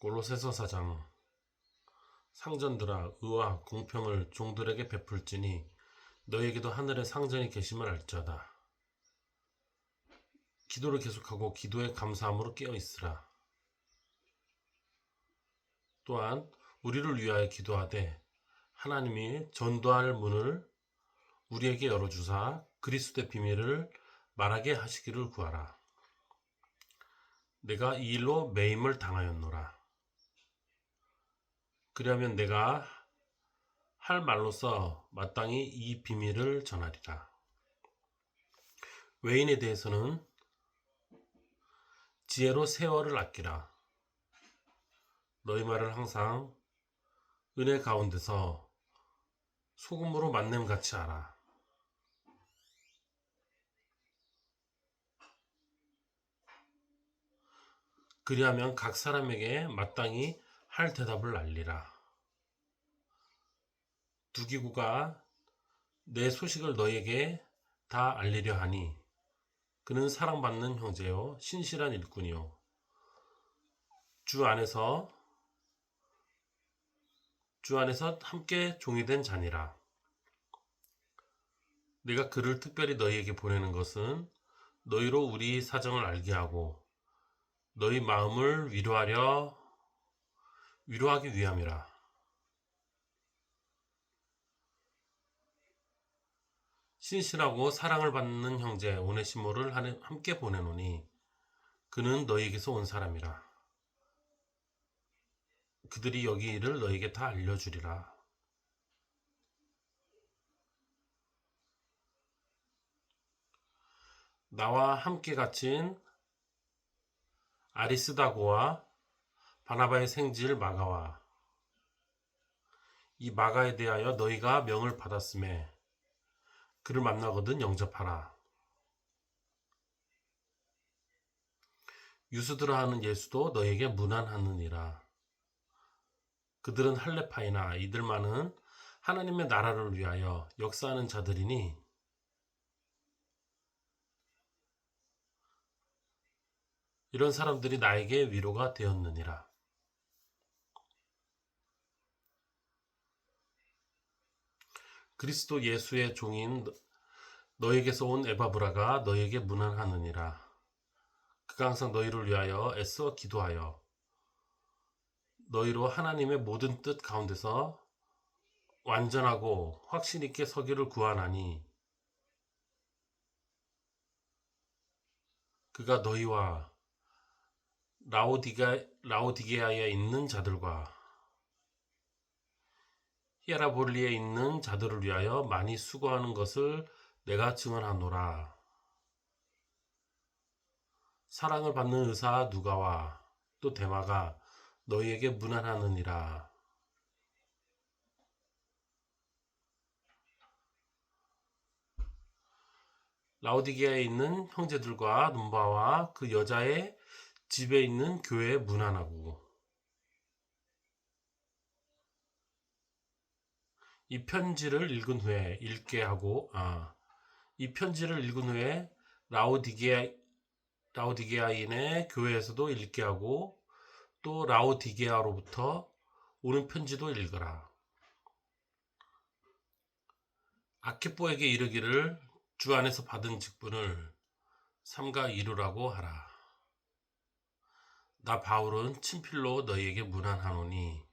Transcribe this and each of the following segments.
골로새서 사장 상전들아 의와 공평을 종들에게 베풀지니 너에게도 하늘에 상전이 계심을 알지어다. 기도를 계속하고 기도에 감사함으로 깨어 있으라. 또한 우리를 위하여 기도하되 하나님이 전도할 문을 우리에게 열어주사 그리스도의 비밀을 말하게 하시기를 구하라. 내가 이 일로 매임을 당하였노라. 그리하면 내가 할 말로서 마땅히 이 비밀을 전하리라. 외인에 대해서는 지혜로 세월을 아끼라. 너희 말을 항상 은혜 가운데서 소금으로 만냄 같이 하라. 그리하면 각 사람에게 마땅히 할 대답을 알리라. 두 기구가 내 소식을 너에게 다 알리려 하니 그는 사랑받는 형제요 신실한 일꾼이요 주 안에서 주 안에서 함께 종이 된 자니라. 내가 그를 특별히 너희에게 보내는 것은 너희로 우리 사정을 알게 하고 너희 마음을 위로하려 위로하기 위함이라. 신실하고 사랑을 받는 형제 오네시모를 함께 보내노니 그는 너희에게서 온 사람이라. 그들이 여기 일을 너에게 다 알려주리라. 나와 함께 갇힌 아리스다고와 바나바의 생질 마가와 이 마가에 대하여 너희가 명을 받았음에 그를 만나거든 영접하라. 유수들아 하는 예수도 너에게 무난하느니라. 그들은 할레파이나 이들만은 하나님의 나라를 위하여 역사하는 자들이니 이런 사람들이 나에게 위로가 되었느니라. 그리스도 예수의 종인 너- 너에게서 온 에바브라가 너에게 무난하느니라. 그가 항상 너희를 위하여 애써 기도하여 너희로 하나님의 모든 뜻 가운데서 완전하고 확신 있게 서기를 구하나니 그가 너희와 라오디가, 라오디게아에 있는 자들과 히에라볼리에 있는 자들을 위하여 많이 수고하는 것을 내가 증언하노라. 사랑을 받는 의사 누가와 또 대마가 너희에게 무난하느니라. 라오디게아에 있는 형제들과 눈바와 그 여자의 집에 있는 교회에 무난하고 이 편지를 읽은 후에 읽게 하고 아, 이 편지를 읽은 후에 라오디게아 라오디게아인의 교회에서도 읽게 하고 또 라오디게아로부터 오는 편지도 읽어라. 아키뽀에게 이르기를 주 안에서 받은 직분을 삼가 이루라고 하라. 나 바울은 친필로 너희에게 문안하노니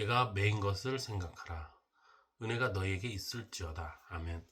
내가 매인 것을 생각하라. 은혜가 너희에게 있을지어다. 아멘.